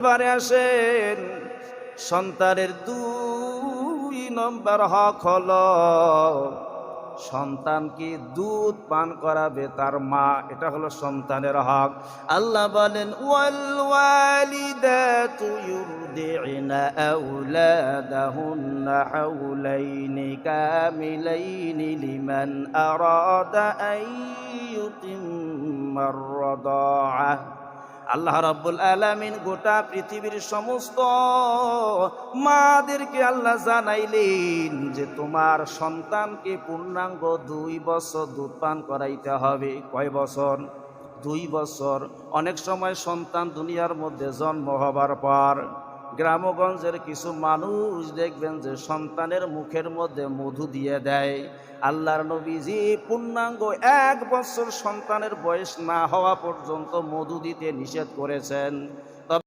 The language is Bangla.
এবারে আসেন। সন্তানের দুই নম্বর হক হলো, সন্তানকে দুধ পান করাবে তার মা, এটা হলো সন্তানের হক। আল্লাহ বলেন লিমান আরাদা আল্লাহ রাব্বুল আলামিন গোটা পৃথিবীর সমস্ত মাদেরকে আল্লাহ জানাইলেন যে তোমার সন্তানকে পূর্ণাঙ্গ দুই বছর দুধ পান করাইতে হবে। কয় বছর? দুই বছর। অনেক সময় সন্তান দুনিয়ার মধ্যে জন্ম হবার পর গ্রামগঞ্জের কিছু মানুষ দেখবেন যে সন্তানের মুখের মধ্যে মধু দিয়ে দেয়। আল্লাহর নবীজি পূর্ণাঙ্গ এক বছর সন্তানের বয়স না হওয়া পর্যন্ত মধু দিতে নিষেধ করেছেন।